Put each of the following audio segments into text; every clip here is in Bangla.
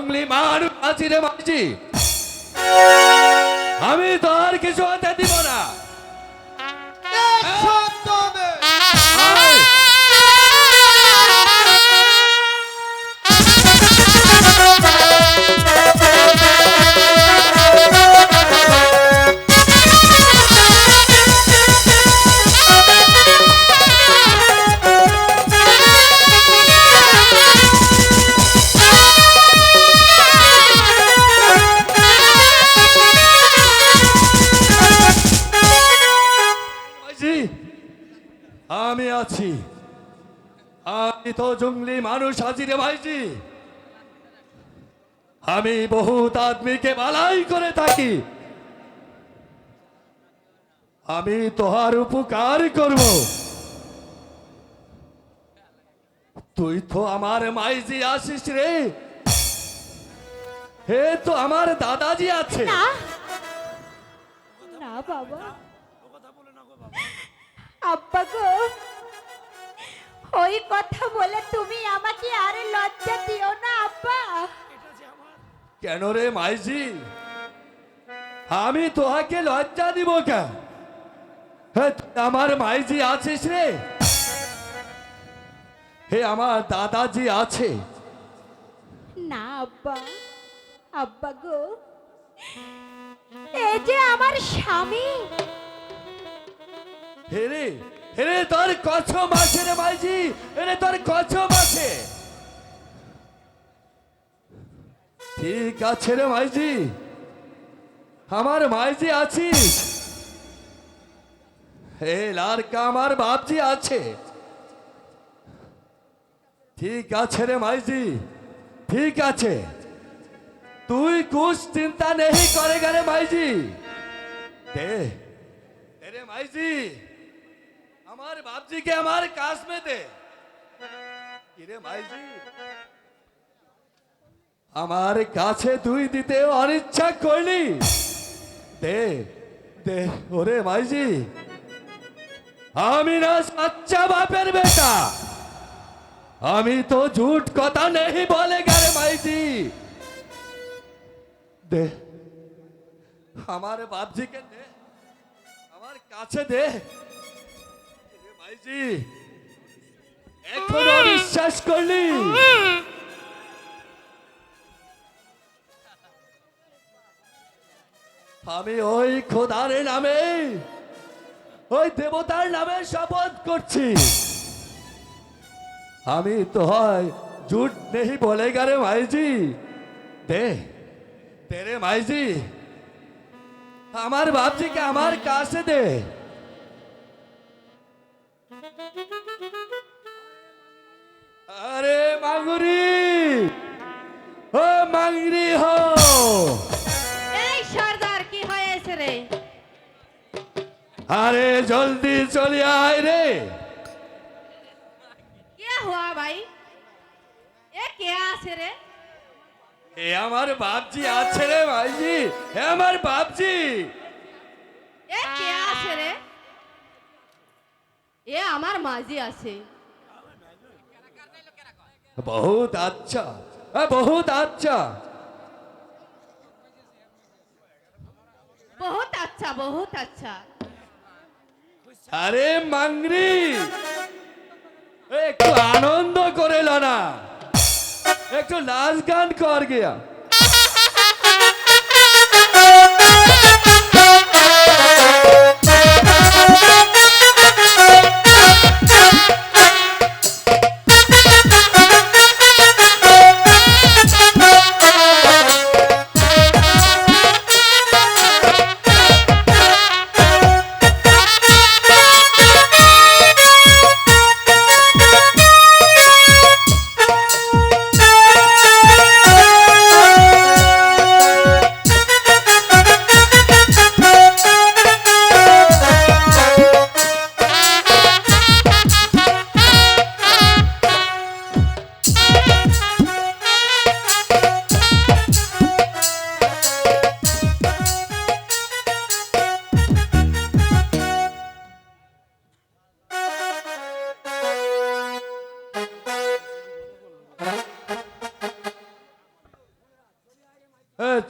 জঙ্গলি মার আছি রে মাঝি আমি তো আর কিছু হতে দিব না। আছি। আমি তো জঙ্গলি মানুষ আছি রে ভাইজি। আমি বহুত আদমিকে বালাই করে থাকি। আমি তোহার উপকার করব। তুই তো আমার মাইজি আসিস রে। হে তো আমার দাদাজি আছে। না বাবা। আব্বা গো। ওই কথা বলে তুমি আমাকে আর লজ্জা দিও না আব্বা। কেন রে মাইজি আমি তোহাকে লজ্জা দিব কেন? আমার মাইজি আছিস রে? হে আমার দাদাজি আছে। না আব্বা। আব্বা গো এই যে আমার স্বামী। হে রে হে রে তোর কছম আছে রে মাইজি রে তোর কছম আছে ঠিক আছে রে ভাইজি আমার মাইজি আছিস? হে লারকা, আমার বাপজি আছে। ঠিক আছে রে মাইজি, ঠিক আছে। তুই কুছ চিন্তা নেই করে রে মাইজি। দে। দে রে মাইজি আমার বাপজিকে আমার কাজ में দে কিরে মাইজি আমার কাছে তুই দিতে অনিচ্ছা করলি দে দে ওরে মাইজি আমি না সচ্চা বাপের বেটা আমি তো झूठ কথা नहीं बोलेगा रे माईजी দে আমার বাপজিকে দে আমার কাছে দে এখন বিশ্বাস করলি? আমি ওই খোদার নামে ওই দেবতার নামে শপথ করছি। আমি তো হয় জুট নেই বলে গারে মাইজি। দে রে মাইজি। আমার বাপজিকে আমার কাছে দে। হো। এই সর্দার কি হয়েছে রে? আরে জলদি চলে আয় রে। কে হুয়া ভাই? এ কে আছে রে? এ আমার বাপজি আছে রে ভাইজি হে আমার বাপজি। এ কে আছে রে? এ আমার মাঝি আছে। বহুত আচ্ছা। এ, বহুত আচ্ছা। বহুত আচ্ছা বহুত আচ্ছা। আরে মাংরি! একটু আনন্দ করে লো না একটু নাচ গান কর গিয়া।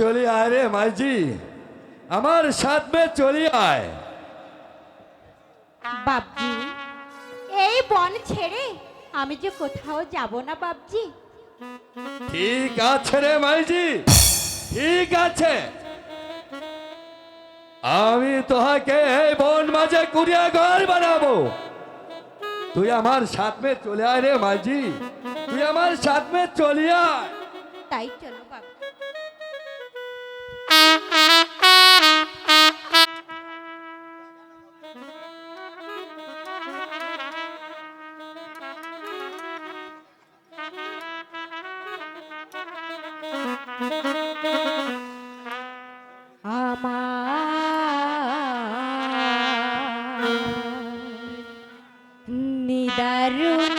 চলি আয় রে মাইজি। আমার সাথ মে চলি আয়। বাবজি এই বন ছেড়ে আমি যে কোথাও যাব না বাবজি ঠিক আছে রে মাইজি ঠিক আছে। আমি তোহাকে এই বন মাঝে কুড়িয়া ঘর বানাবো। তুই আমার সাথ চলে আয় রে মাঝি তুই আমার সাথ মে চলি আয়। তাই চলো। নিদারুণ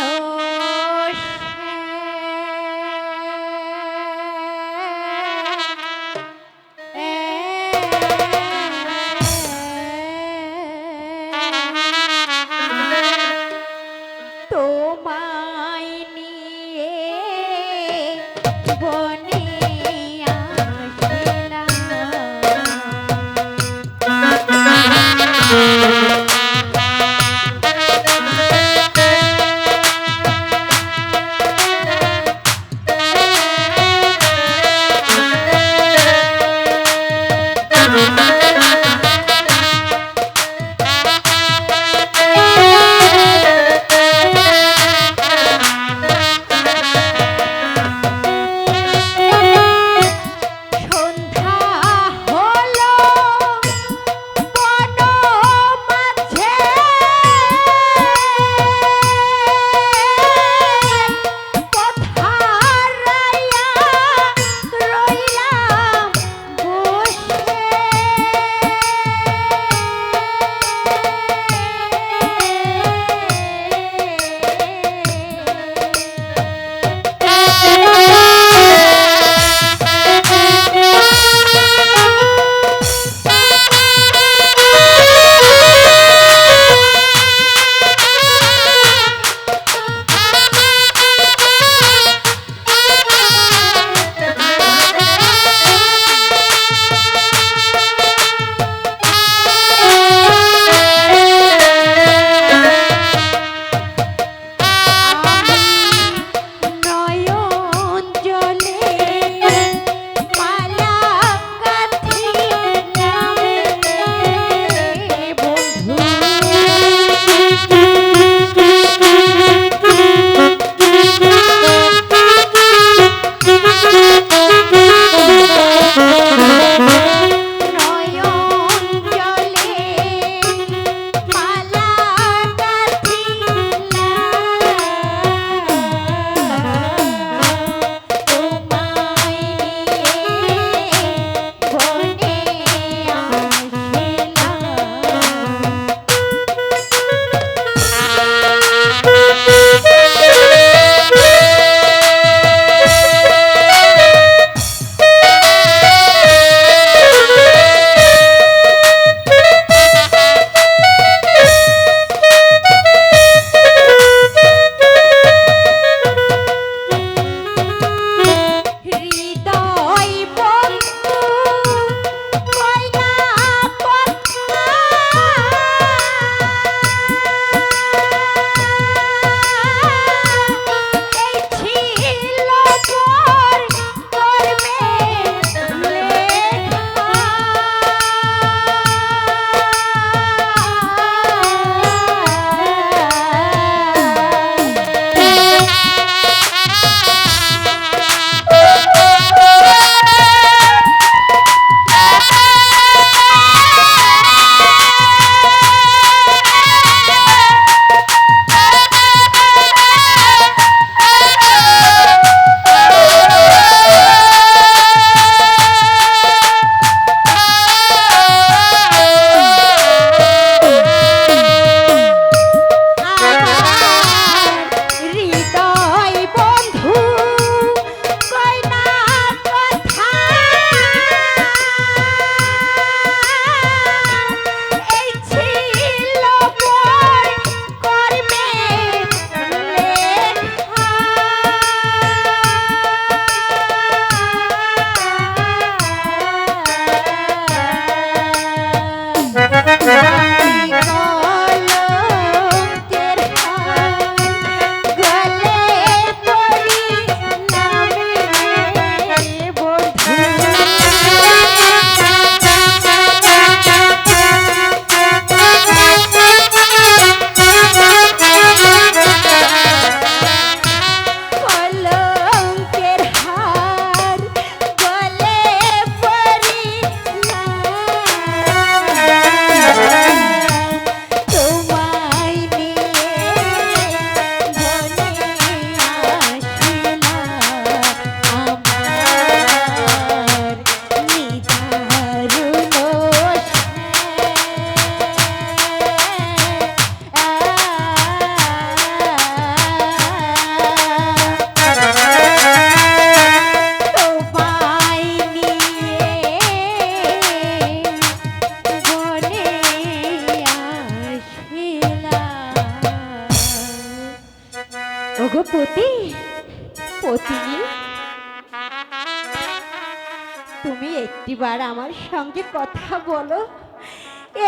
আর আমার সঙ্গে কথা বলো।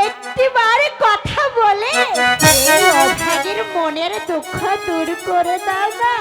একটিবার কথা বলে মনের দুঃখ দূর করে দাও না।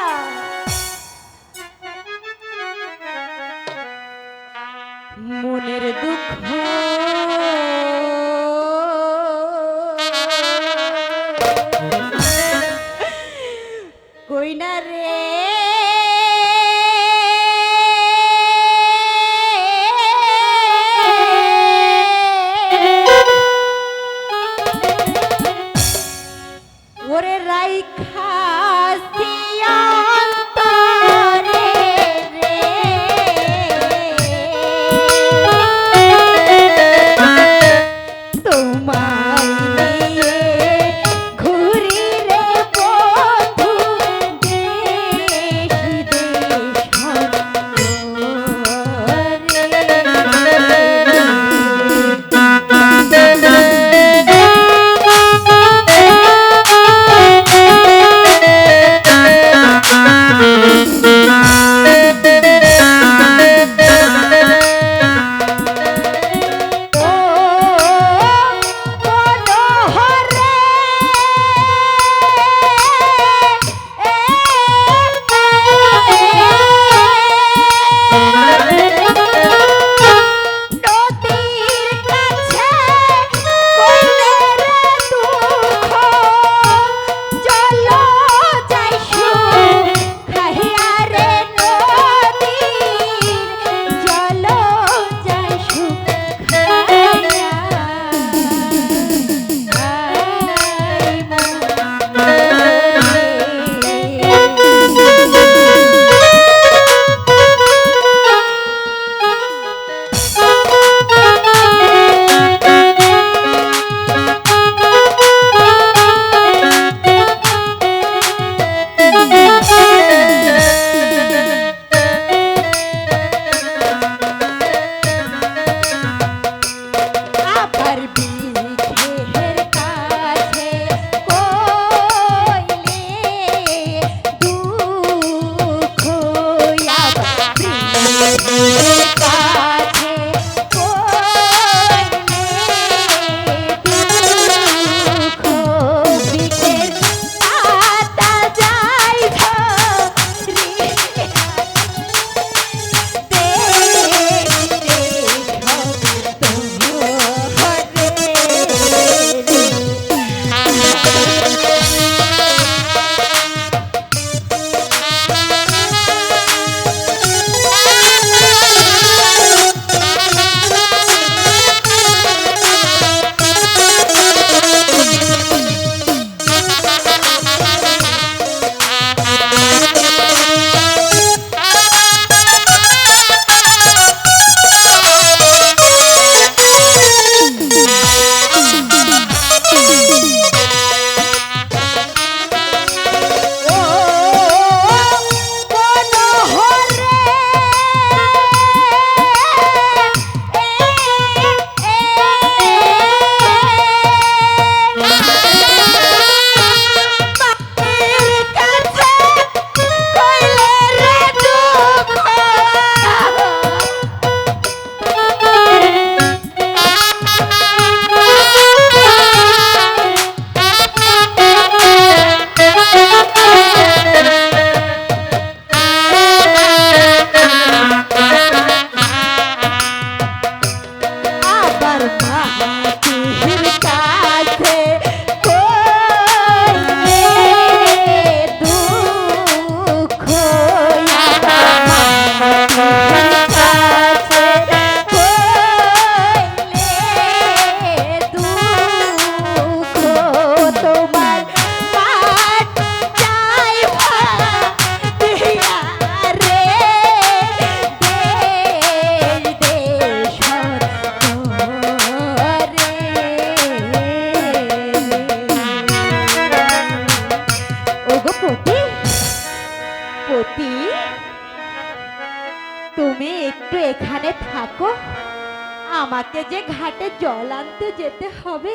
যে ঘাটে জল আনতে যেতে হবে।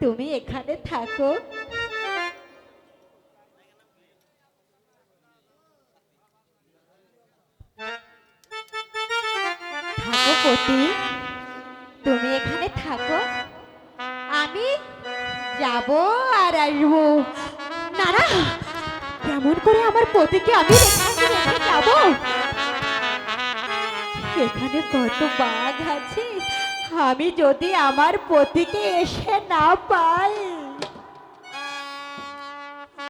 তুমি এখানে থাকো। তুমি এখানে থাকো। আমি যাব আর আসব। না কেমন করে আমার পতিকে আমি যাব? এখানে কত বাঘ আছে? আমি যদি আমার পতিকে এসে না পাই